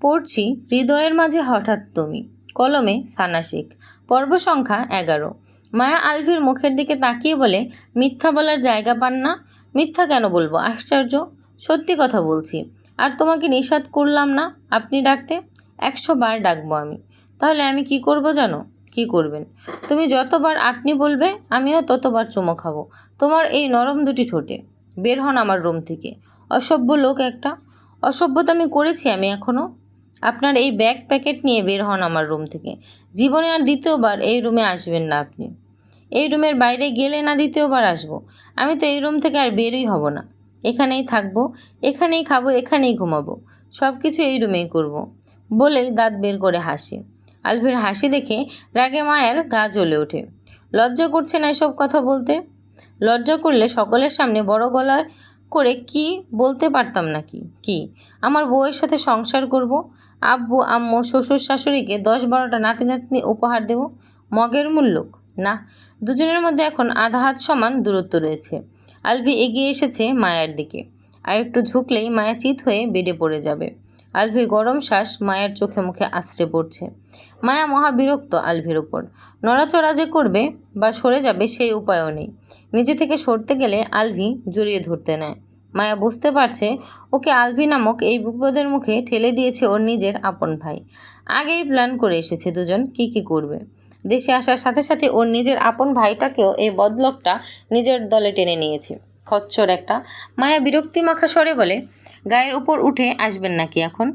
পড়ছি হৃদয়ের মাঝে হঠাৎ তুমি। কলমে সানা শেখ। পর্ব সংখ্যা এগারো। মায়া আলভির মুখের দিকে তাকিয়ে বলে, মিথ্যা বলার জায়গা পান না। মিথ্যা কেন বলব? আশ্চর্য। সত্যি কথা বলছি। আর তোমাকে নিষাদ করলাম না আপনি ডাকতে? একশো বার ডাকবো আমি। তাহলে আমি কি করব জানো? কি করবেন? তুমি যতবার আপনি বলবে, আমিও ততবার চুমো খাব। তোমার এই নরম দুটি ঠোঁটে। বের হন আমার রুম থেকে। অসভ্য লোক একটা। অসভ্যতা আমি করেছি আমি এখনও আপনার এই ব্যাগ প্যাকেট নিয়ে বের হন আমার রুম থেকে। জীবনে আর দ্বিতীয়বার এই রুমে আসবেন না আপনি। এই রুমের বাইরে গেলে না দ্বিতীয়বার আসব। আমি তো এই রুম থেকে আর বেরই হব না। এখানেই থাকব, এখানেই খাব, এখানেই ঘুমাবো। সব কিছু এই রুমেই করব। বলেই দাঁত বের করে হাসি। আলভির হাসি দেখে রাগে মায়ের গা জ্বলে ওঠে। লজ্জা করছে না এসব কথা বলতে? লজ্জা করলে সকলের সামনে বড় গলায় করে কি বলতে পারতাম নাকি? কি? আমার বউয়ের সাথে সংসার করব? আব্বু, আম্মু, শ্বশুর শাশুড়িকে দশ বারোটা নাতি নাতনি উপহার দেব, মগের মূল্যক না, দুজনের মধ্যে এখন আধা হাত সমান দূরত্ব রয়েছে। আলভি এগিয়ে এসেছে মায়ের দিকে। আর একটু ঝুঁকলেই মায়া চিত হয়ে বেডে পড়ে যাবে। আলভি গরম শ্বাস মায়ের চোখে মুখে আশ্রে পড়ছে। মায়া মহাবিরক্ত আলভির উপর। নড়াচড়া যে করবে বা সরে যাবে সেই উপায়ও নেই। নিজে থেকে সরতে গেলে আলভি জড়িয়ে ধরতে নেয়। মায়া বুঝতে পারছে ওকে আলভি নামক এই বিপদের মুখে ঠেলে দিয়েছে ওর নিজের আপন ভাই। আগেই প্ল্যান করে এসেছে দুজন কি কি করবে। দেশে আসার সাথে সাথে ওর নিজের আপন ভাইটাকেও এই বদলকটা নিজের দলে টেনে নিয়েছে। খচ্চর একটা। মায়া বিরক্তি মাখা স্বরে বলে, গায়ের উপর উঠে আসবেন নাকি এখন?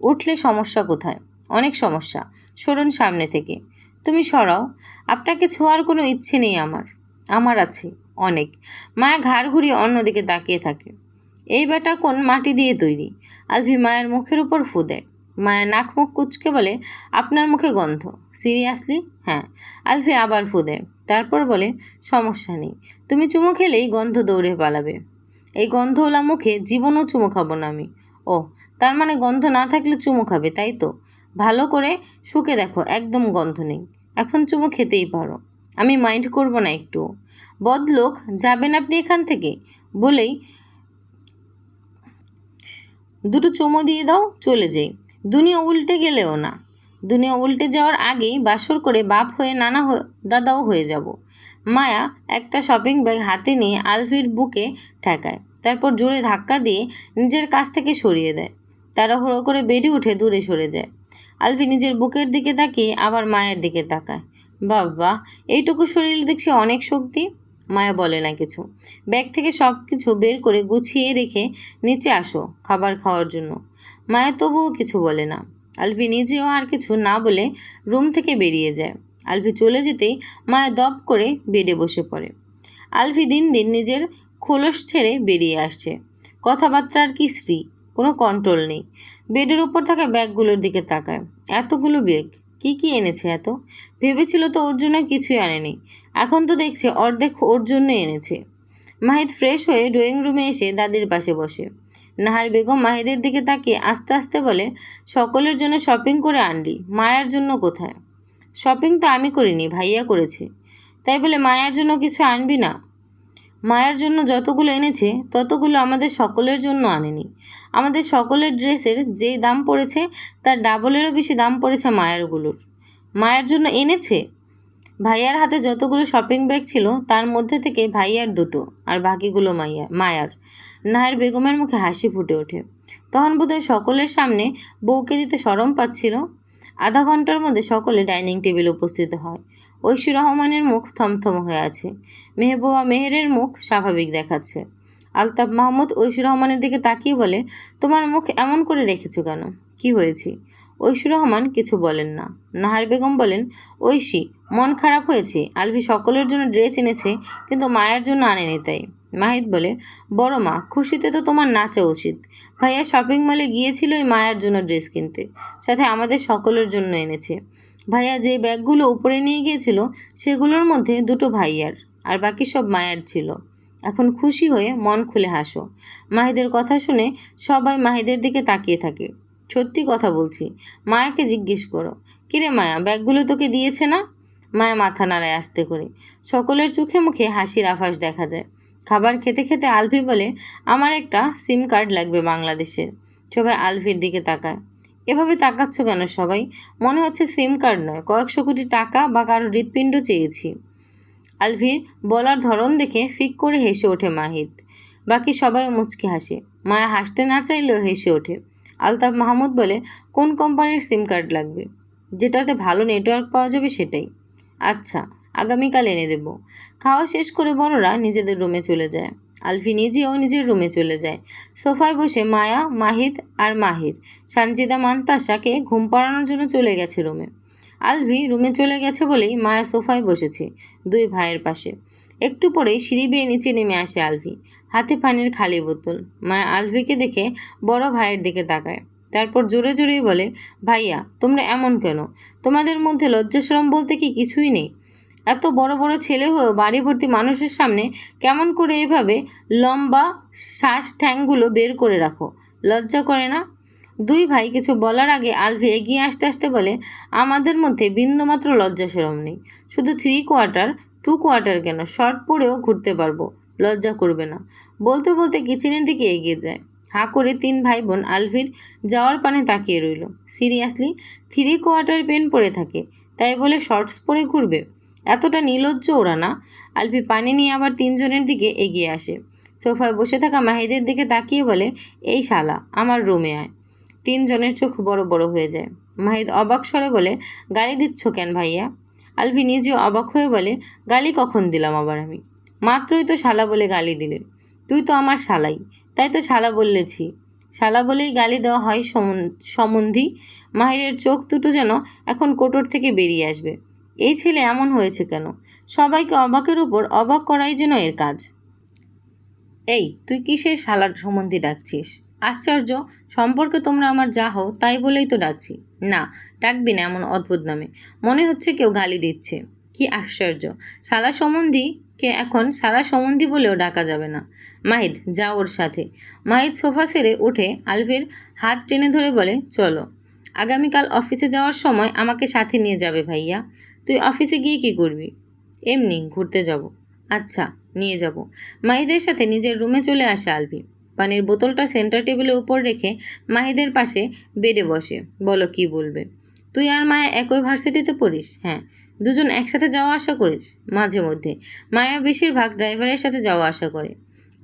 উঠলে সমস্যা কোথায়? অনেক সমস্যা। সরুন সামনে থেকে। তুমি সরাও। আপনাকে ছোঁয়ার কোনো ইচ্ছে নেই আমার। আমার আছে। অনেক। মায়া ঘাড় ঘুরিয়ে অন্যদিকে তাকিয়ে থাকে। এই বেটা কোন মাটি দিয়ে তৈরি? আলভি মায়ের মুখের উপর ফু দেয়। মায়ের নাক মুখ কুচকে বলে, আপনার মুখে গন্ধ। সিরিয়াসলি? হ্যাঁ। আলফি আবার ফু দেয়। তারপর বলে, সমস্যা নেই। তুমি চুমু খেলেই গন্ধ দৌড়ে পালাবে। এই গন্ধওয়ালা মুখে জীবনও চুমু খাব না আমি। ও তার মানে গন্ধ না থাকলে চুমু খাবে, তাই তো? ভালো করে শুকে দেখো, একদম গন্ধ নেই। এখন চুমু খেতেই পারো। আমি মাইন্ড করব না একটু। বদলোক, যাবেন আপনি এখান থেকে? বলেই দুটো চুমো দিয়ে দাও, চলে যাই। দুনিয়া উল্টে গেলেও না। দুনিয়া উল্টে যাওয়ার আগেই বাসর করে বাপ হয়ে নানা দাদাও হয়ে যাব। মায়া একটা শপিং ব্যাগ হাতে নিয়ে আলফির বুকে ঠেকায়। তারপর জোরে ধাক্কা দিয়ে নিজের কাছ থেকে সরিয়ে দেয়। তাড়াহুড়ো করে বেডে উঠে দূরে সরে যায়। আলফি নিজের বুকের দিকে তাকিয়ে আবার মায়ের দিকে তাকায়। বাবা, এইটুকু শরীরে দেখছি অনেক শক্তি। মায়া বলে না কিছু। ব্যাগ থেকে সব কিছু বের করে গুছিয়ে রেখে নিচে আসো খাবার খাওয়ার জন্য। মায়া তবুও কিছু বলে না। আলভি নিজেও আর কিছু না বলে রুম থেকে বেরিয়ে যায়। আলভি চলে যেতেই মায়া দপ করে বেডে বসে পড়ে। আলভি দিন দিন নিজের খোলস ছেড়ে বেরিয়ে আসছে। কথাবার্তার কি স্ত্রী কোনো কন্ট্রোল নেই। বেডের উপর থাকা ব্যাগগুলোর দিকে তাকায়। এতগুলো ব্যাগ। কি কি এনেছে এত? ভেবেছিল তো ওর জন্য কিছুই আনেনি। এখন তো দেখছে অর্ধেক ওর জন্য এনেছে। মাহিদ ফ্রেশ হয়ে ড্রয়িং রুমে এসে দাদির পাশে বসে। নাহার বেগম মাহিদের দিকে তাকিয়ে আস্তে আস্তে বলে, সকলের জন্য শপিং করে আনলি, মায়ের জন্য কোথায়? শপিং তো আমি করিনি, ভাইয়া করেছে। তাই বলে মায়ের জন্য কিছু আনবি না? মায়ের জন্য যতগুলো এনেছে, ততগুলো আমাদের সকলের জন্য আনেনি। আমাদের সকলের ড্রেসের যেই দাম পড়েছে, তার ডাবলেরও বেশি দাম পড়েছে মায়েরগুলোর। মায়ের জন্য এনেছে? ভাইয়ার হাতে যতগুলো শপিং ব্যাগ ছিল, তার মধ্যে থেকে ভাইয়ার দুটো আর বাকিগুলো মাইয়া, মায়ার। নায়ের বেগমের মুখে হাসি ফুটে ওঠে। তখন বোধহয় সকলের সামনে বউকে দিতে সরম পাচ্ছিল আধা ঘণ্টার মধ্যে সকলে ডাইনিং টেবিলে উপস্থিত হয়। ঐশী রহমানের মুখ থমথম হয়ে আছে। মেহবুবা মেহেরের মুখ স্বাভাবিক দেখাচ্ছে। আলতাফ মাহমুদ ঐশী রহমানের দিকে তাকিয়ে বলে, তোমার মুখ এমন করে রেখেছো কেন? কি হয়েছে? ঐশী রহমান কিছু বলেন না। নাহার বেগম বলেন, ঐশী, মন খারাপ হয়েছে। আলভি সকলের জন্য ড্রেস এনেছে, কিন্তু মায়ের জন্য আনেনি তাই। মাহিদ বলে, বড় মা, খুশিতে তো তোমার নাচা উচিত। ভাইয়া শপিং মলে গিয়েছিল ওই মায়ের জন্য ড্রেস কিনতে। সাথে আমাদের সকলের জন্য এনেছে। ভাইয়া যে ব্যাগগুলো উপরে নিয়ে গিয়েছিল, সেগুলোর মধ্যে দুটো ভাইয়ার, আর বাকি সব মায়ের ছিল। এখন খুশি হয়ে মন খুলে হাসো। মাহিদের কথা শুনে সবাই মাহিদের দিকে তাকিয়ে থাকে। সত্যি কথা বলছি, মায়াকে জিজ্ঞেস করো, কিরে মায়া, ব্যাগগুলো তোকে দিয়েছে না? মায়া মাথা নাড়ায় আস্তে করে। সকলের চোখে মুখে হাসির আভাস দেখা যায়। খাবার খেতে খেতে আলভি বলে, আমার একটা সিম কার্ড লাগবে বাংলাদেশের। সবাই আলভির দিকে তাকায়। এভাবে তাকাচ্ছ কেন সবাই? মনে হচ্ছে সিম কার্ড নয়, কয়েকশো কোটি টাকা বা কারও হৃৎপিণ্ড চেয়েছি। আলভির বলার ধরন দেখে ফিক করে হেসে ওঠে মাহিদ বাকি সবাই মুচকি হাসে। মায়া হাসতে না চাইলেও হেসে ওঠে। আলতাফ মাহমুদ বলে, কোন কোম্পানির সিম কার্ড লাগবে? যেটাতে ভালো নেটওয়ার্ক পাওয়া যাবে সেটাই। আচ্ছা আগামীকাল এনে দেব। খাওয়া শেষ করে বড়রা নিজেদের রুমে চলে যায়। আলফি নিজেও নিজের রুমে চলে যায়। সোফায় বসে মায়া মাহিদ আর মাহির, সানজিদা, মান্তাসাকে ঘুম পাড়ানোর জন্য চলে গেছে রুমে। আলভি রুমে চলে গেছে বলেই মায়া সোফায় বসেছে দুই ভাইয়ের পাশে। একটু পরেই সিঁড়ি বেয়ে নিচে নেমে আসে আলভি। হাতে পানির খালি বোতল। মায়া আলভিকে দেখে বড় ভাইয়ের দিকে তাকায়। তারপর জোরে জোরেই বলে, ভাইয়া, তোমরা এমন কেন? তোমাদের মধ্যে লজ্জাশরম বলতে কি কিছুই নেই? এত বড় বড় ছেলে হয়েও বাড়ি ভর্তি মানুষের সামনে কেমন করে এভাবে লম্বা শ্বাস ঠ্যাংগুলো বের করে রাখো? লজ্জা করে না? দুই ভাই কিছু বলার আগে আলভি এগিয়ে আসতে আসতে বলে, আমাদের মধ্যে বিন্দুমাত্র লজ্জা সেরম নেই। শুধু থ্রি কোয়ার্টার টু কোয়ার্টার কেন? শর্ট পরেও ঘুরতে পারব। লজ্জা করবে না। বলতে বলতে কিচেনের দিকে এগিয়ে যায়। হাঁ করে তিন ভাই বোন আলভির যাওয়ার পানে তাকিয়ে রইল। সিরিয়াসলি থ্রি কোয়ার্টার পেন পরে থাকে। তাই বলে শর্টস পরে ঘুরবে? এতটা নির্লজ্জ ওরা না। আলভি পানি নিয়ে আবার তিনজনের দিকে এগিয়ে আসে। সোফায় বসে থাকা মাহিদের দিকে তাকিয়ে বলে, এই শালা, আমার রুমে আয়। তিনজনের চোখ বড় বড় হয়ে যায়। মাহিদ অবাক স্বরে বলে, গালি দিচ্ছ কেন ভাইয়া? আলফি নিজেও অবাক হয়ে বলে, গালি কখন দিলাম আবার আমি? মাত্রই তো শালা বলে গালি দিলে। তুই তো আমার শালাই। তাই তো শালা বললেছি। শালা বলেই গালি দেওয়া হয় সম্বন্ধী? মাহিরের চোখ দুটো যেন এখন কোটর থেকে বেরিয়ে আসবে। এই ছেলে এমন হয়েছে কেন? সবাইকে অবাকের উপর অবাক করাই যেন এর কাজ। এই, তুই কিসের শালার সম্বন্ধে ডাকছিস? আশ্চর্য, সম্পর্কে তোমরা আমার যা হও তাই বলেই তো ডাকছি। না, ডাকবি না এমন অদ্ভুত নামে। মনে হচ্ছে কেউ গালি দিচ্ছে। কি আশ্চর্য, শালা সম্বন্ধী কে এখন শালা সম্বন্ধী বলেও ডাকা যাবে না। মাহিদ, যা ওর সাথে। মাহিদ সোফা সেরে উঠে আলভির হাত টেনে ধরে বলে, চলো। আগামীকাল অফিসে যাওয়ার সময় আমাকে সাথে নিয়ে যাবে ভাইয়া। তুই অফিসে গিয়ে কি করবি? এমনি, ঘুরতে যাব। আচ্ছা নিয়ে যাব। মাহিদের সাথে নিজের রুমে চলে আসে আলভি। পানির বোতলটা সেন্টার টেবিলের উপর রেখে মাহিদের পাশে বেডে বসে। বলো, কি বলবে? তুই আর মায়া একই ভার্সিটিতে পড়িস? হ্যাঁ। দুজন একসাথে যাওয়া আসা করিস? মাঝে মধ্যে। মায়া বেশিরভাগ ড্রাইভারের সাথে যাওয়া আসা করে।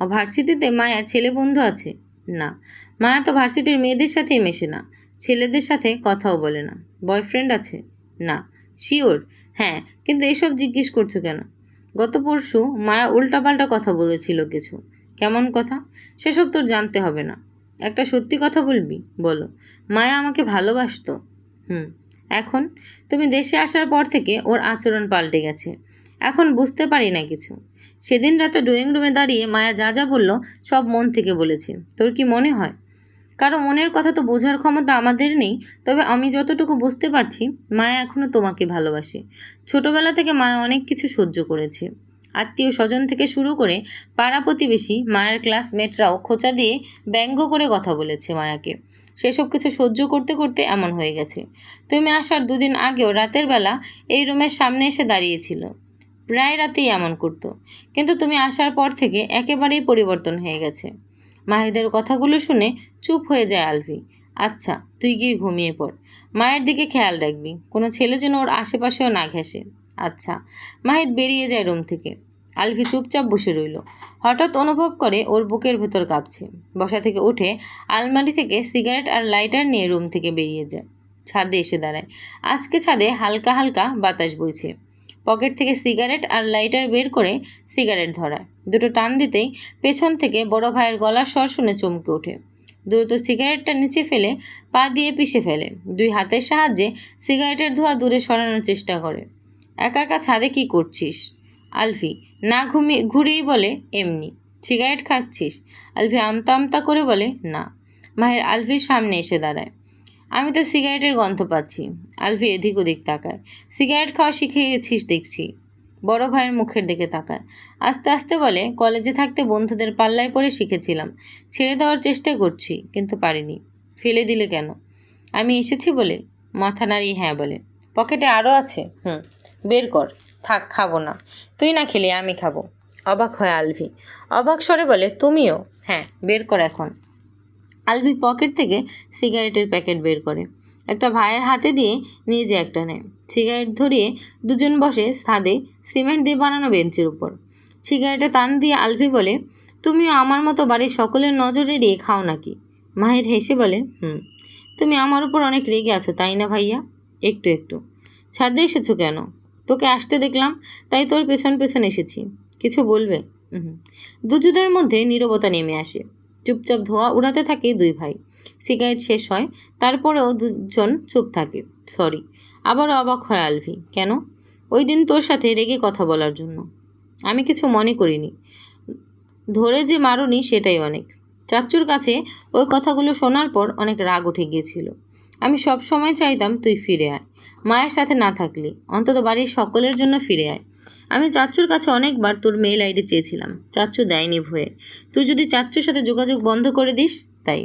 ও ভার্সিটিতে মায়ার ছেলে বন্ধু আছে? না। মায়া তো ভার্সিটির মেয়েদের সাথেই মেশে না। ছেলেদের সাথে কথাও বলে না। বয়ফ্রেন্ড আছে? না। শিওর হ্যাঁ কিন্তু এসব জিজ্ঞেস করছ কেন? গত পরশু মায়া উল্টাপাল্টা কথা বলেছিল কিছু। কেমন কথা? সেসব তোর জানতে হবে না। একটা সত্যি কথা বলবি? বলো। মায়া আমাকে ভালোবাসতো। হুম। এখন? তুমি দেশে আসার পর থেকে ওর আচরণ পাল্টে গেছে। এখন বুঝতে পারি না কিছু। সেদিন রাতে ড্রয়িং রুমে দাঁড়িয়ে মায়া যা যা বলল সব মন থেকে বলেছে। তোর কি মনে হয়? কারও মনের কথা তো বোঝার ক্ষমতা আমাদের নেই, তবে আমি যতটুকু বুঝতে পারছি, মায়া এখনও তোমাকে ভালোবাসে। ছোটবেলা থেকে মায়া অনেক কিছু সহ্য করেছে। আত্মীয় স্বজন থেকে শুরু করে পাড়া প্রতিবেশী, মায়ের ক্লাসমেটরাও খোঁচা দিয়ে ব্যঙ্গ করে কথা বলেছে মায়াকে। সেসব কিছু সহ্য করতে করতে এমন হয়ে গেছে। তুমি আসার দুদিন আগেও রাতের বেলা এই রুমের সামনে এসে দাঁড়িয়েছিল। প্রায় রাতেই এমন করতো। কিন্তু তুমি আসার পর থেকে একেবারেই পরিবর্তন হয়ে গেছে। মাহিদের কথাগুলো শুনে চুপ হয়ে যায় আলভি। আচ্ছা তুই গিয়ে ঘুমিয়ে পড়। মায়ের দিকে খেয়াল রাখবি, কোনো ছেলে যেন ওর আশেপাশেও না ঘেঁষে। আচ্ছা মাহিদ বেরিয়ে যায় রুম থেকে। আলভি চুপচাপ বসে রইল। হঠাৎ অনুভব করে ওর বুকের ভেতর কাঁপছে। বসা থেকে উঠে আলমারি থেকে সিগারেট আর লাইটার নিয়ে রুম থেকে বেরিয়ে যায়। ছাদে এসে দাঁড়ায়। আজকে ছাদে হালকা হালকা বাতাস বইছে। পকেট থেকে সিগারেট আর লাইটার বের করে সিগারেট ধরায়। দুটো টান দিতেই পেছন থেকে বড় ভাইয়ের গলার স্বর শুনে চমকে ওঠে। দ্রুত সিগারেটটা নিচে ফেলে পা দিয়ে পিষে ফেলে। দুই হাতের সাহায্যে সিগারেটের ধোঁয়া দূরে সরানোর চেষ্টা করে। একা একা ছাদে কি করছিস? আলফি না ঘুমিয়ে ঘুরিয়েই বলে, এমনি। সিগারেট খাচ্ছিস? আলফি আমতা আমতা করে বলে, না। মাহের আলফির সামনে এসে দাঁড়ায়। আমি তো সিগারেটের গন্ধ পাচ্ছি। আলফি এদিক ওদিক তাকায়। সিগারেট খাওয়া শিখে গেছিস দেখছি। বড় ভাইয়ের মুখের দিকে তাকায়। আস্তে আস্তে বলে, কলেজে থাকতে বন্ধুদের পাল্লায় পড়ে শিখেছিলাম। ছেড়ে দেওয়ার চেষ্টা করছি, কিন্তু পারিনি। ফেলে দিলে কেন? আমি এসেছি বলে? মাথা নাড়িয়ে হ্যাঁ বলে। পকেটে আরও আছে? হুম, বের কর। থাক, খাব না। তুই না খেলে আমি খাব। অবাক হয় আলভি। অবাক স্বরে বলে, তুমিও? হ্যাঁ বের কর এখন। আলভি পকেট থেকে সিগারেটের প্যাকেট বের করে। একটা ভাইয়ের হাতে দিয়ে নিজে একটা নেয়। সিগারেট ধরিয়ে দুজন বসে ছাদে সিমেন্ট দিয়ে বানানো বেঞ্চের উপর। সিগারেটে টান দিয়ে আলফি বলে, তুমিও আমার মতো বাড়ির সকলের নজর এড়িয়ে খাও নাকি? মাহির হেসে বলে, হুম, তুমি আমার উপর অনেক রেগে আছো, তাই না ভাইয়া? একটু একটু। ছাদে এসেছ কেন? তোকে আসতে দেখলাম, তাই তোর পেছন পেছন এসেছি। কিছু বলবে? হুম দুজনের মধ্যে নীরবতা নেমে আসে। চুপচাপ ধোয়া উড়াতে থাকে দুই ভাই। সিগারেট শেষ হয়, তারপরেও দুজন চুপ থাকে। সরি, আবারও অবাক হয় আলভি। কেন? ওই দিন তোর সাথে রেগে কথা বলার জন্য। আমি কিছু মনে করিনি। ধরে যে মারুনি সেটাই অনেক। চাচ্চুর কাছে ওই কথাগুলো শোনার পর অনেক রাগ উঠে গিয়েছিল। আমি সব সময় চাইতাম তুই ফিরে আয়। মায়ের সাথে না থাকলি, অন্তত বাড়ির সকলের জন্য ফিরে আয়। আমি চাচ্চুর কাছে অনেকবার তোর মেল আইডি চেয়েছিলাম। চাচ্চু দেয়নি ভয়ে। তুই যদি চাচ্চুর সাথে যোগাযোগ বন্ধ করে দিস, তাই।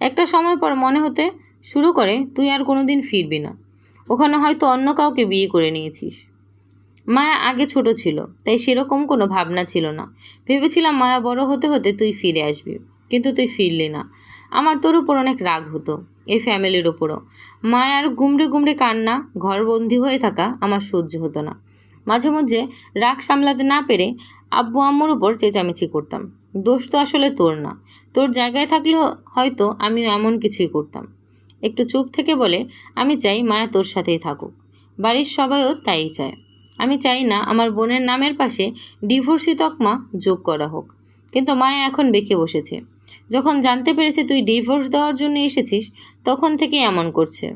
একটা সময় পর মনে হতে শুরু করে, তুই আর কোনো দিন ফিরবি না। ওখানে হয়তো অন্য কাউকে বিয়ে করে নিয়েছিস। মায়া আগে ছোট ছিল, তাই সেরকম কোনো ভাবনা ছিল না। ভেবেছিলাম মায়া বড় হতে হতে তুই ফিরে আসবি, কিন্তু তুই ফিরলি না। আমার তোর উপর অনেক রাগ হতো, এই ফ্যামিলির ওপরও মায়ার গুমড়ে গুমড়ে কান্না, ঘরবন্দি হয়ে থাকা আমার সহ্য হতো না। মাঝে মধ্যে রাগ সামলাতে না পেরে আব্বু আম্মুর উপর চেঁচামেচি করতাম। দোষ তো আসলে তোর না। তোর জায়গায় থাকলে হয়তো আমিও এমন কিছুই করতাম। একটু চুপ থেকে বলে, আমি চাই মায়া তোর সাথেই থাকুক। বাড়ির সবাইও তাই চায়। আমি চাই না আমার বোনের নামের পাশে ডিভোর্সি তকমা যোগ করা হোক। কিন্তু মায়া এখন বেঁকে বসেছে। যখন জানতে পেরেছে তুই ডিভোর্স দেওয়ার জন্য এসেছিস, তখন থেকে এমন করছে।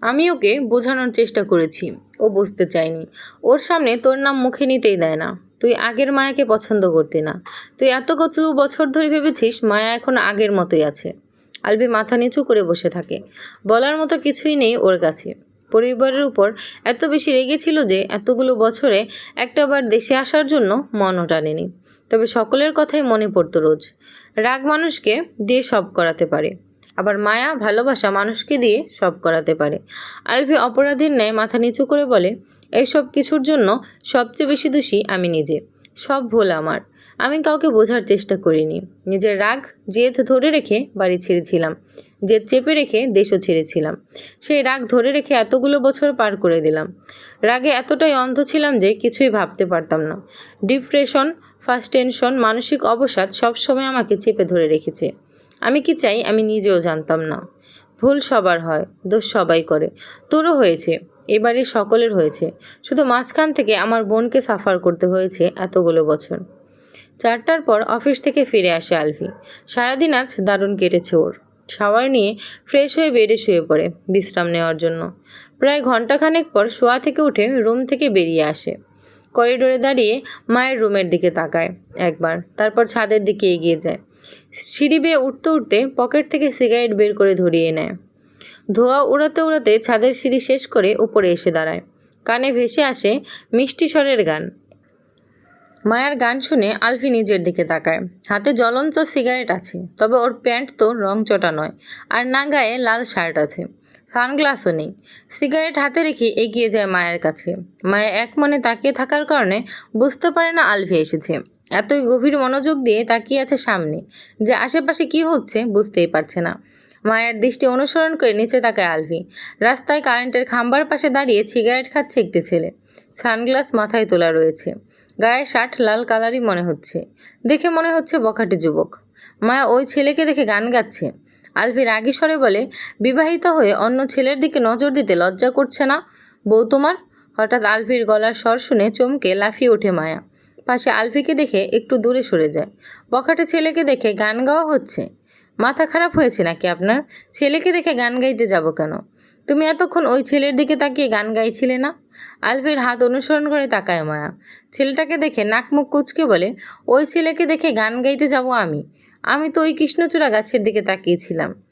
আমি ওকে বোঝানোর চেষ্টা করেছি। ও বুঝতে চায়নি। ওর সামনে তোর নাম মুখে নিতেই দেয় না। তুই আগের মায়াকে পছন্দ করতি না। তুই এত কত বছর ধরে ভেবেছিস মায়া এখন আগের মতোই আছে। আলবি মাথা নিচু করে বসে থাকে। বলার মতো কিছুই নেই ওর কাছে। পরিবারের উপর এত বেশি রেগেছিল যে এতগুলো বছরে একটাবার দেশে আসার জন্য মনও টানেনি। তবে সকলের কথাই মনে পড়তো রোজ। রাগ মানুষকে দিয়ে সব করাতে পারে। আবার মায়া, ভালোবাসা মানুষকে দিয়ে সব করাতে পারে। আলভি অপরাধীর ন্যায় মাথা নিচু করে বলে, এইসব কিছুর জন্য সবচেয়ে বেশি দোষী আমি নিজে। সব ভুল আমার। আমি কাউকে বোঝার চেষ্টা করিনি। নিজের রাগ, জেদ ধরে রেখে বাড়ি ছেড়েছিলাম। জেদ চেপে রেখে দেশও ছেড়েছিলাম। সেই রাগ ধরে রেখে এতগুলো বছর পার করে দিলাম। রাগে এতটাই অন্ধ ছিলাম যে কিছুই ভাবতে পারতাম না। ডিপ্রেশন, ফার্স্ট টেনশন, মানসিক অবসাদ সবসময় আমাকে চেপে ধরে রেখেছে। আমি কি চাই? আমি নিজেও জানতাম না। ভুল সবার হয়, দোষ সবাই করে। তোরও হয়েছে এবারে সকলের হয়েছে। শুধু মাঝখান থেকে আমার বোনকে সাফার করতে হয়েছে এতগুলো বছর। চারটার পর অফিস থেকে ফিরে আসে আলভি। সারাদিন আজ দারুণ কেটেছে ওর। শাওয়ার নিয়ে ফ্রেশ হয়ে বেডে শুয়ে পড়ে বিশ্রাম নেওয়ার জন্য। প্রায় ঘন্টাখানেক পর শোয়া থেকে উঠে রুম থেকে বেরিয়ে আসে। করিডোরে দাঁড়িয়ে মায়ের রুমের দিকে তাকায় একবার, তারপর ছাদের দিকে এগিয়ে যায়। সিঁড়ি বেয়ে উঠতে উঠতে পকেট থেকে সিগারেট বের করে ধরিয়ে নেয়। ধোয়া উড়াতে উড়াতে ছাদের সিঁড়ি শেষ করে উপরে এসে দাঁড়ায়। কানে ভেসে আসে মিষ্টি স্বরের গান। মায়ার গান শুনে আলফি নিজের দিকে তাকায়। হাতে জ্বলন্ত সিগারেট আছে, তবে ওর প্যান্ট তো রং চটা নয়, আর না গায়ে লাল শার্ট আছে। সানগ্লাসও নেই। সিগারেট হাতে রেখে এগিয়ে যায় মায়ের কাছে। মায়ের এক মনে তাকিয়ে থাকার কারণে বুঝতে পারে না আলফি এসেছে। এতই গভীর মনোযোগ দিয়ে তাকিয়ে আছে সামনে। যে আশেপাশে কি হচ্ছে বুঝতেই পারছে না। মায়ের দৃষ্টি অনুসরণ করে নিচে তাকায় আলভি। রাস্তায় কারেন্টের খাম্বার পাশে দাঁড়িয়ে সিগারেট খাচ্ছে একটি ছেলে। সানগ্লাস মাথায় তোলা রয়েছে। গায়ে শার্ট, লাল কালারই মনে হচ্ছে। দেখে মনে হচ্ছে বখাটে যুবক। মায়া ওই ছেলেকে দেখে গান গাচ্ছে। আলভি রাগী স্বরে বলে, বিবাহিত হয়ে অন্য ছেলের দিকে নজর দিতে লজ্জা করছে না বউ তোমার? হঠাৎ আলভির গলার স্বর শুনে চমকে লাফিয়ে ওঠে মায়া। পাশে আলভিকে দেখে একটু দূরে সরে যায়। বখাটে ছেলেকে দেখে গান গাওয়া হচ্ছে। মাথা খারাপ হয়েছে নাকি আপনার? ছেলেকে দেখে গান গাইতে যাব কেন? তুমি এতক্ষণ ওই ছেলের দিকে তাকিয়ে গান গাইছিলে না? আলভির হাত অনুসরণ করে তাকায় মায়া। ছেলেটাকে দেখে নাক মুখ কুচকে বলে, ওই ছেলেকে দেখে গান গাইতে যাব আমি। আমি তো ওই কৃষ্ণচূড়া গাছের দিকে তাকিয়েছিলাম।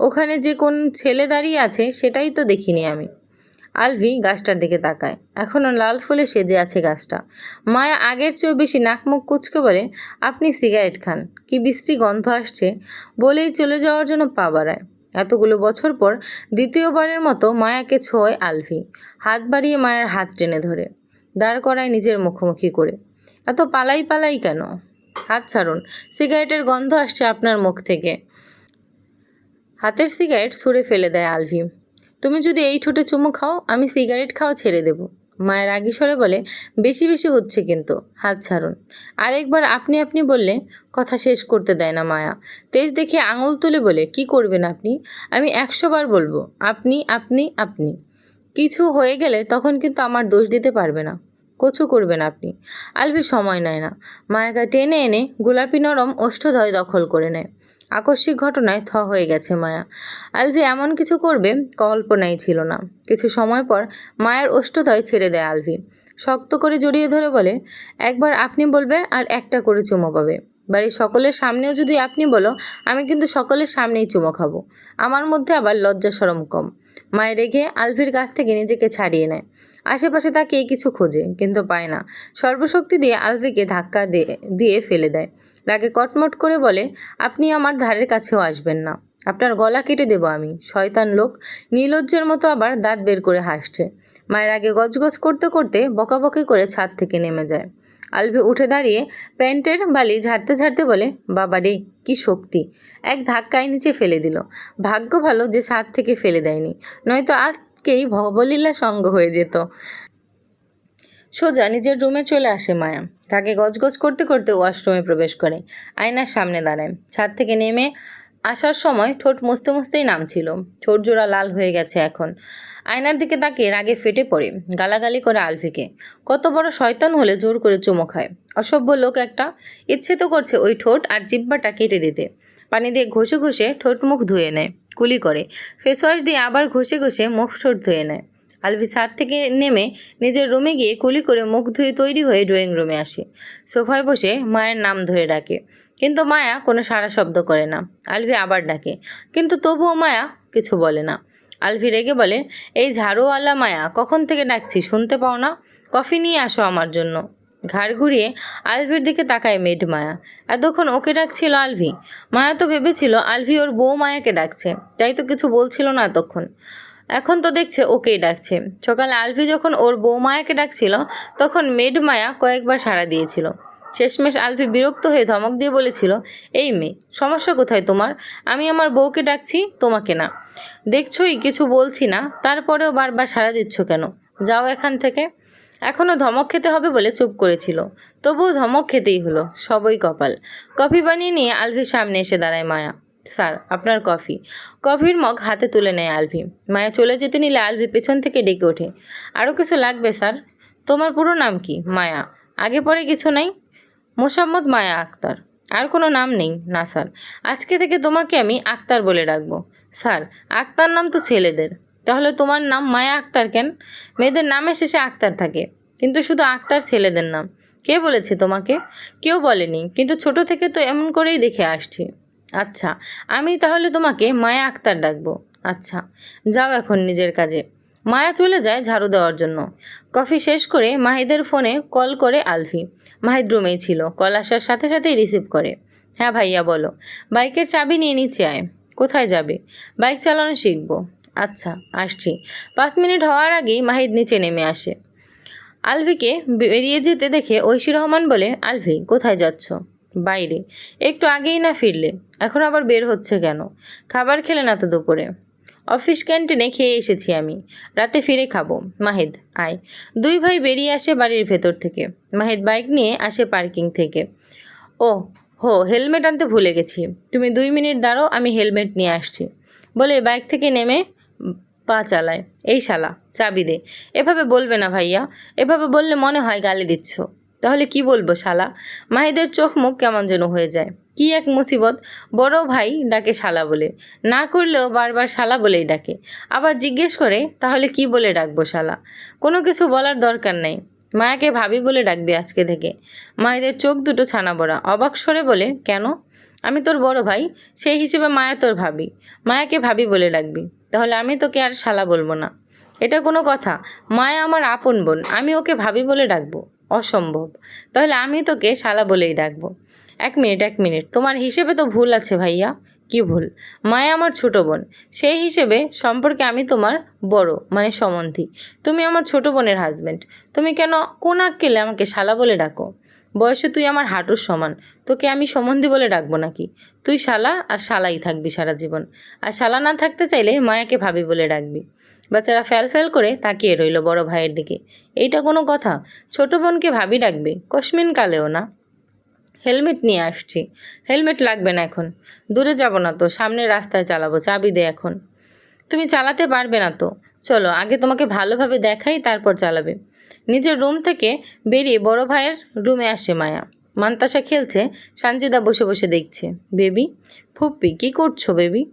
ওখানে যে কোন ছেলে দাঁড়িয়ে আছে, সেটাই তো দেখিনি আমি। আলভি গাছটার দিকে তাকায়। এখনও লাল ফুলে সেজে আছে গাছটা। মায়া আগের চেয়েও বেশি নাকমুখ কুচকে বলে, আপনি সিগারেট খান। কি বৃষ্টি গন্ধ আসছে? বলেই চলে যাওয়ার জন্য পা বাড়ায়। এতগুলো বছর পর দ্বিতীয়বারের মতো মায়াকে ছোঁয় আলভি। হাত বাড়িয়ে মায়ের হাত টেনে ধরে। দাঁড় করায় নিজের মুখোমুখি করে। এত পালাই পালাই কেন? হাত ছাড়ুন। সিগারেটের গন্ধ আসছে আপনার মুখ থেকে। হাতের সিগারেট ছুঁড়ে ফেলে দেয় আলভি। তুমি যদি এই ঠোঁটে চুমু খাও, আমি সিগারেট খাওয়া ছেড়ে দেব। মায়ের স্বরে বলে, বেশি বেশি হচ্ছে কিন্তু, হাত ছাড়ুন। আরেকবার আপনি আপনি বললে, কথা শেষ করতে দেয় না মায়া। তেজ দেখে আঙুল তুলে বলে, কি করবেন আপনি? আমি একশো বার বলব, আপনি আপনি আপনি। কিছু হয়ে গেলে তখন কিন্তু আমার দোষ দিতে পারবে না। কচু করবেন আপনি। আলভি সময় নেয় না। মায়াকা টেনে এনে গোলাপি নরম ওষ্ঠদয় দখল করে নেয়। আকস্মিক ঘটনায় থ হয়ে গেছে মায়া। আলভি এমন কিছু করবে কল্পনাই ছিল না। কিছু সময় পর মায়ের ওষ্ঠদয় ছেড়ে দেয় আলভি। শক্ত করে জড়িয়ে ধরে বলে, একবার আপনি বলবে আর একটা করে চুমো পাবে। বাড়ির সকলের সামনেও যদি আপনি বলো, আমি কিন্তু সকলের সামনেই চুমো খাব। আমার মধ্যে আবার লজ্জা সরম কম। মায়ের রেগে আলভির কাছ থেকে নিজেকে ছাড়িয়ে নেয়। আশেপাশে তাকে কিছু খোঁজে, কিন্তু পায় না। সর্বশক্তি দিয়ে আলভিকে ধাক্কা দিয়ে ফেলে দেয়। রাগে কটমট করে বলে, আপনি আমার ধারের কাছেও আসবেন না। আপনার গলা কেটে দেবো আমি। শয়তান লোক নীলজ্জের মতো আবার দাঁত বের করে হাসছে। মায়ের আগে গজগজ করতে করতে বকাবকি করে ছাদ থেকে নেমে যায়। আলভি উঠে দাঁড়িয়ে প্যান্টের বালি ঝাড়তে ঝাড়তে বলে, বাবা রে, কি শক্তি। এক ধাক্কায় নিচে ফেলে দিল। ভাগ্য ভালো যে ছাদ থেকে ফেলে দেয়নি, নয়তো আজকেই ভবলীলা সঙ্গ হয়ে যেত। সোজা নিজের রুমে চলে আসে মায়া। তাকে গজগজ করতে করতে ওয়াশরুমে প্রবেশ করে। আয়নার সামনে দাঁড়ায়। ছাদ থেকে নেমে আসার সময় ঠোঁট মুছতে মুছতেই নামছিল। ঠোঁট জোড়া লাল হয়ে গেছে এখন। আয়নার দিকে তাকে রাগে ফেটে পড়ে, গালাগালি করে আলফিকে। কত বড় শয়তান হলে জোর করে চুমো খায়। অসভ্য লোক একটা। ইচ্ছে তো করছে ওই ঠোঁট আর জিব্বাটা কেটে দিতে। পানি দিয়ে ঘষে ঘষে ঠোঁট মুখ ধুয়ে নেয়, কুলি করে। ফেস ওয়াশ দিয়ে আবার ঘষে ঘষে মুখ ঠোঁট ধুয়ে নেয়। আলভি ছাদ থেকে নেমে নিজের রুমে গিয়ে কুলি করে মুখ ধুয়ে তৈরি হয়ে ড্রয়িং রুমে আসে। সোফায় বসে মায়ের নাম ধরে ডাকে। কিন্তু মায়া কোনো সারা শব্দ করে না। আলভি আবার ডাকে। কিন্তু তবুও মায়া কিছু বলে না। আলভি রেগে বলে, এই ঝাড়ুওয়ালা মায়া, কখন থেকে ডাকছি শুনতে পাও না? কফি নিয়ে আসো আমার জন্য। ঘাড় ঘুরিয়ে আলভির দিকে তাকায় মেড মায়া। এতক্ষণ ওকে ডাকছিল আলভি? মায়া তো ভেবেছিল আলভি ওর বউ মায়াকে ডাকছে। তাই তো কিছু বলছিল না এতক্ষণ। এখন তো দেখছে ওকেই ডাকছে। সকালে আলফি যখন ওর বউ মায়াকে ডাকছিল, তখন মেড মায়া কয়েকবার সাড়া দিয়েছিল। শেষমেশ আলফি বিরক্ত হয়ে ধমক দিয়ে বলেছিল, এই মেয়ে, সমস্যা কোথায় তোমার? আমি আমার বউকে ডাকছি, তোমাকে না। দেখছই কিছু বলছি না, তারপরেও বারবার সাড়া দিচ্ছ কেন? যাও এখান থেকে। এখনও ধমক খেতে হবে বলে চুপ করেছিল। তবুও ধমক খেতেই হলো, সবই কপাল। কফি বানিয়ে নিয়ে আলফির সামনে এসে দাঁড়ায় মায়া। স্যার, আপনার কফি। কফির মগ হাতে তুলে নেয় আলভি। মায়া চলে যেতে নিলে আলভি পেছন থেকে ডেকে ওঠে। আরও কিছু লাগবে, স্যার? তোমার পুরো নাম কি, মায়া? আগে পরে কিছু নাই? মোসাম্মদ মায়া আক্তার। আর কোনো নাম নেই? না, স্যার। আজকে থেকে তোমাকে আমি আক্তার বলে ডাকবো। স্যার, আক্তার নাম তো ছেলেদের। তাহলে তোমার নাম মায়া আক্তার কেন? মেয়েদের নামের শেষে আক্তার থাকে। কিন্তু শুধু আক্তার ছেলেদের নাম। কে বলেছে তোমাকে? কেউ বলেনি। কিন্তু ছোট থেকে তো এমন করেই দেখে আসছি। আচ্ছা আমি তাহলে তোমাকে মায়া আক্তার ডাকবো। আচ্ছা যাও এখন নিজের কাজে। মায়া চলে যায় ঝাড়ু দেওয়ার জন্য। কফি শেষ করে মাহিদের ফোনে কল করে আলফি। মাহিদ রুমেই ছিল, কল আসার সাথে সাথেই রিসিভ করে। হ্যাঁ ভাইয়া, বলো। বাইকের চাবি নিয়ে নিচে আয়। কোথায় যাবে? বাইক চালানো শিখব। আচ্ছা আসছি। পাঁচ মিনিট হওয়ার আগেই মাহিদ নিচে নেমে আসে। আলভিকে বেরিয়ে যেতে দেখে ঐশী রহমান বলে আলভি কোথায় যাচ্ছ? বাইরে। একটু আগেই না ফিরলে। এখন আবার বের হচ্ছে কেন? খাবার খেলে না তো দুপুরে। অফিস ক্যান্টিনে খেয়ে এসেছি আমি। রাতে ফিরে খাব। মাহিদ, আয়। দুই ভাই বেরিয়ে আসে বাড়ির ভেতর থেকে। মাহিদ বাইক নিয়ে আসে পার্কিং থেকে। ও, হো, হেলমেট আনতে ভুলে গেছি। তুমি দুই মিনিট দাঁড়ো আমি হেলমেট নিয়ে আসছি। বলে বাইক থেকে নেমে পা চালায়। এই শালা, চাবি দে। এভাবে বলবে না ভাইয়া। এভাবে বললে মনে হয় গালি দিচ্ছ। তাহলে কি বলব শালা? মাহিদের চোখ মুখ কেমন যেন হয়ে যায়। কি এক মুসিবত। বড় ভাই ডাকে শালা বলে। না করলেও বারবার শালা বলেই ডাকে। আবার জিজ্ঞেস করে, তাহলে কি বলে ডাকবো শালা? কোনো কিছু বলার দরকার নেই। মায়াকে ভাবি বলে ডাকবে আজকে থেকে। মায়েদের চোখ দুটো ছানা বড়া। অবাক সরে বলে, কেন? আমি তোর বড় ভাই। সেই হিসেবে মায়া তোর ভাবি। মায়াকে ভাবি বলে ডাকবি। তাহলে আমি তোকে আর শালা বলব না। এটা কোনো কথা। মায়া আমার আপন বোন। আমি ওকে ভাবি বলে ডাকবো। অসম্ভব। তাহলে আমি তোকে শালা বলেই ডাকবো। এক মিনিট এক মিনিট। তোমার হিসেবে তো ভুল আছে ভাইয়া। কি ভুল? মায়া আমার ছোট বোন। সেই হিসেবে সম্পর্কে আমি তোমার বড় মানে সমন্ধি তুমি আমার ছোট বোনের হাজবেন্ড তুমি কেন কোন আক্কেলে আমাকে শালা বলে ডাকো? বয়সে তুই আমার হাঁটুর সমান। তোকে আমি সম্বন্ধী বলে ডাকবো নাকি? তুই শালা আর শালাই থাকবি সারা জীবন। আর শালা না থাকতে চাইলে মায়াকে ভাবি বলে ডাকবি। বাচ্চারা ফ্যাল ফ্যাল করে তাকিয়ে রইল বড় ভাইয়ের দিকে। এইটা কোনো কথা? ছোট বোনকে ভাবি ডাকবে? কসমিন কালেও না। হেলমেট নিয়ে আসছি। হেলমেট লাগবে না এখন। দূরে যাব না তো সামনের রাস্তায় চালাবো, চাবি দে এখন। তুমি চালাতে পারবে না তো। চলো, আগে তোমাকে ভালোভাবে দেখাই, তারপর চালাবে। নিজের রুম থেকে বেরিয়ে বড় ভাইয়ের রুমে আসে মায়া। মান্তাসা খেলছে, সানজিদা বসে বসে দেখছে। বেবি, ফুপ্পি, কি করছ বেবি?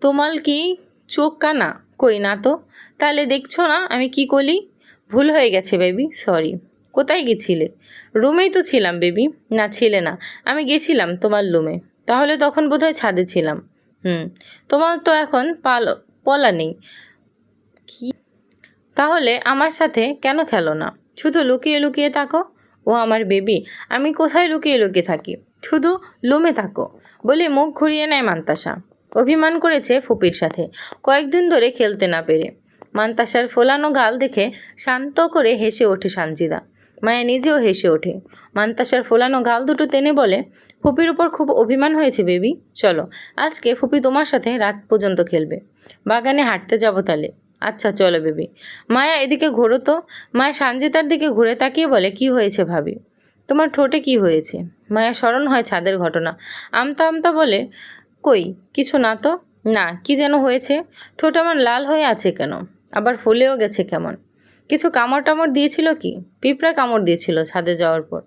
তোমার কি চোখ কানা? কই না তো? তাহলে দেখছ না আমি কি করি? ভুল হয়ে গেছে বেবি, সরি। কোথায় গেছিলে? রুমেই তো ছিলাম, বেবি। না, ছিলে না। আমি গেছিলাম তোমার রুমে। তাহলে তখন বোধহয় ছাদে ছিলাম। হুম, তোমার তো এখন পাল, পলা নেই। কি? তাহলে আমার সাথে কেন খেলো না? শুধু লুকিয়ে লুকিয়ে থাকো? ও আমার বেবি, আমি কোথায় লুকিয়ে লুকিয়ে থাকি? শুধু লুমে থাকো, বলে মুখ ঘুরিয়ে নেয় মান্তাসা। অভিমান করেছে ফুপির সাথে। কয়েকদিন ধরে খেলতে না পেরে। মান্তাসার ফোলানো গাল দেখে শান্ত করে হেসে ওঠে সানজিদা। মায়া নিজেও হেসে ওঠে। মান্তাসার ফোলানো গাল দুটো টেনে বলে, ফুপির উপর খুব অভিমান হয়েছে বেবি। চলো, আজকে ফুপি তোমার সাথে রাত পর্যন্ত খেলবে। বাগানে হাঁটতে যাব তাহলে আচ্ছা চলো বেবি। মায়া এদিকে ঘোরো তো মায়া সানজিতার দিকে ঘুরে তাকিয়ে বলে, কি হয়েছে ভাবি? তোমার ঠোঁটে কি হয়েছে? মায়া স্মরণ হয় ছাদের ঘটনা। আমতা আমতা বলে, কই, কিছু না তো? না, কি যেন হয়েছে? ঠোঁট আমার লাল হয়ে আছে কেন? আবার ফুলেও গেছে কেমন? কিছু কামড় টামড় দিয়েছিল কি? পিঁপড়া কামড় দিয়েছিল ছাদে যাওয়ার পর।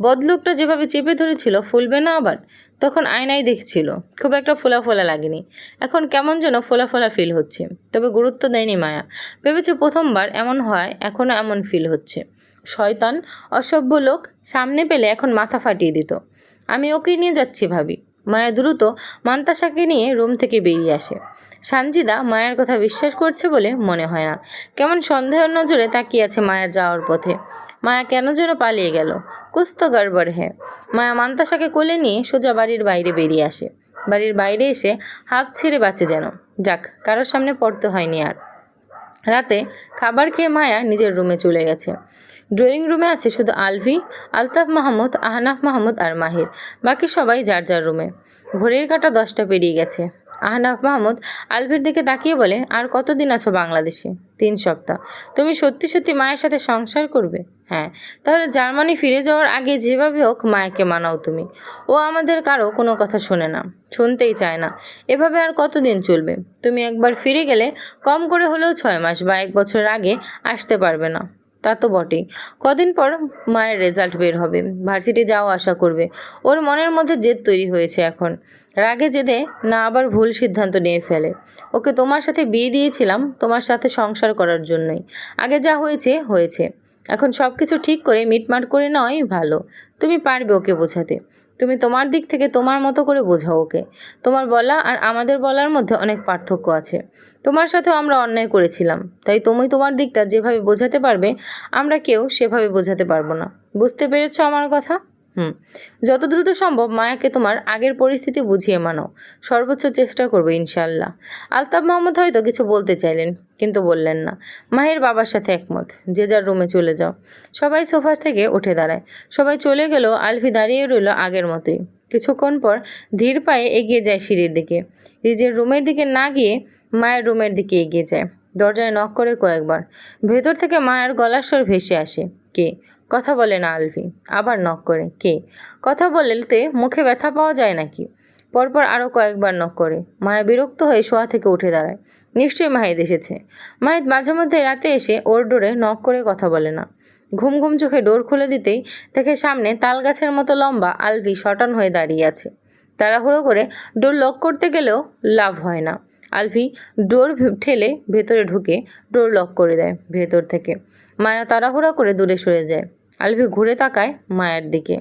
বদলুকটা যেভাবে চেপে ধরেছিল, ফুলবে না আবার? তখন আয়নায় দেখছিল, খুব একটা ফোলা ফোলা লাগেনি। এখন কেমন যেন ফোলা ফোলা ফিল হচ্ছে। তবে গুরুত্ব দেয়নি মায়া। ভেবেছে প্রথমবার এমন হয় এখনও এমন ফিল হচ্ছে। শয়তান, অসভ্য লোক, সামনে পেলে এখন মাথা ফাটিয়ে দিত। আমি ওকে নিয়ে যাচ্ছি ভাবি। মায়া দ্রুত মান্তাসাকে নিয়ে রুম থেকে বেরিয়ে আসে। সানজিদা মায়ের কথা বিশ্বাস করছে বলে মনে হয় না। কেমন সন্দেহের নজরে তাকিয়ে আছে মায়ের যাওয়ার পথে। মায়া কেন যেন পালিয়ে গেল? কুস্ত গড়বড় হ্যাঁ মায়া মান্তাসাকে কোলে নিয়ে সোজা বাড়ির বাইরে বেরিয়ে আসে। বাড়ির বাইরে এসে হাফ ছেড়ে বাঁচে যেন। যাক, কারোর সামনে পড়তে হয়নি আর। রাতে খাবার খেয়ে মায়া নিজের রুমে চলে গেছে। ড্রয়িং রুমে আছে শুধু আলভি, আলতাফ মাহমুদ, আহনাফ মাহমুদ আর মাহির। বাকি সবাই যার যার রুমে। ঘড়ির কাটা দশটা পেরিয়ে গেছে। আহনাফ মাহমুদ আলভির দিকে তাকিয়ে বলে, আর কতদিন আছো বাংলাদেশে? তিন সপ্তাহ। তুমি সত্যি সত্যি মায়ের সাথে সংসার করবে? হ্যাঁ। তাহলে জার্মানি ফিরে যাওয়ার আগে যেভাবে হোক মায়াকে মানাও তুমি। ও আমাদের কারও কোনো কথা শোনে না, শুনতেই চায় না। এভাবে আর কতদিন চলবে? তুমি একবার ফিরে গেলে কম করে হলেও ছয় মাস বা এক বছরের আগে আসতে পারবে না। তা তো বটেই। কদিন পর মায়ের রেজাল্ট বের হবে। ভার্সিটি যাও আশা করবে। ওর মনের মধ্যে জেদ তৈরি হয়েছে এখন। রাগে জেদে না আবার ভুল সিদ্ধান্ত নিয়ে ফেলে। ওকে তোমার সাথে বিয়ে দিয়েছিলাম, তোমার সাথে সংসার করার জন্যই। আগে যা হয়েছে হয়েছে। এখন সব কিছু ঠিক করে মিটমাট করে নেওয়াই ভালো। তুমি পারবে ওকে বোঝাতে। তুমি তোমার দিক থেকে তোমার মতো করে বোঝাও ওকে। তোমার বলা আর আমাদের বলার মধ্যে অনেক পার্থক্য আছে। তোমার সাথেও আমরা অন্যায় করেছিলাম, তাই তুমি তোমার দিকটা যেভাবে বোঝাতে পারবে, আমরা কেউ সেভাবে বোঝাতে পারব না। বুঝতে পেরেছ আমার কথা? হুম। যত দ্রুত সম্ভব মায়াকে তোমার আগের পরিস্থিতি বুঝিয়ে মানো সর্বোচ্চ চেষ্টা করব ইনশাল্লাহ আলতাফ মোহাম্মদ হয়তো কিছু বলতে চাইলেন, কিন্তু বললেন না। মায়ের বাবার সাথে একমত, যে যার রুমে চলে যাও। সবাই সোফা থেকে উঠে দাঁড়ায়। সবাই চলে গেলেও আলফি দাঁড়িয়ে রইল আগের মতোই। কিছুক্ষণ পর ধীর পায়ে এগিয়ে যায় সিঁড়ির দিকে। নিজের রুমের দিকে না গিয়ে মায়ের রুমের দিকে এগিয়ে যায়। দরজায় নক করে কয়েকবার। ভেতর থেকে মায়ের গলার স্বর ভেসে আসে। কে? কথা বলে না আলভি আবার নক করে। কে? কথা বলতে মুখে ব্যথা পাওয়া যায় নাকি? পরপর আরও কয়েকবার নক করে। মায়া বিরক্ত হয়ে শোয়া থেকে উঠে দাঁড়ায়। নিশ্চয়ই মাহিদ এসেছে। মাহিদ মাঝে মধ্যে রাতে এসে ওর ডোরে নক করে কথা বলে না। ঘুম ঘুম চোখে ডোর খুলে দিতেই দেখে সামনে তাল গাছের মতো লম্বা আলভি শটান হয়ে দাঁড়িয়ে আছে। তাড়াহুড়ো করে ডোর লক করতে গেলেও লাভ হয় না। আলভি ডোর ঠেলে ভেতরে ঢুকে ডোর লক করে দেয় ভেতর থেকে। মায়া তাড়াহুড়া করে দূরে সরে যায়। আলভি ঘুরে তাকায় মায়ের দিকে।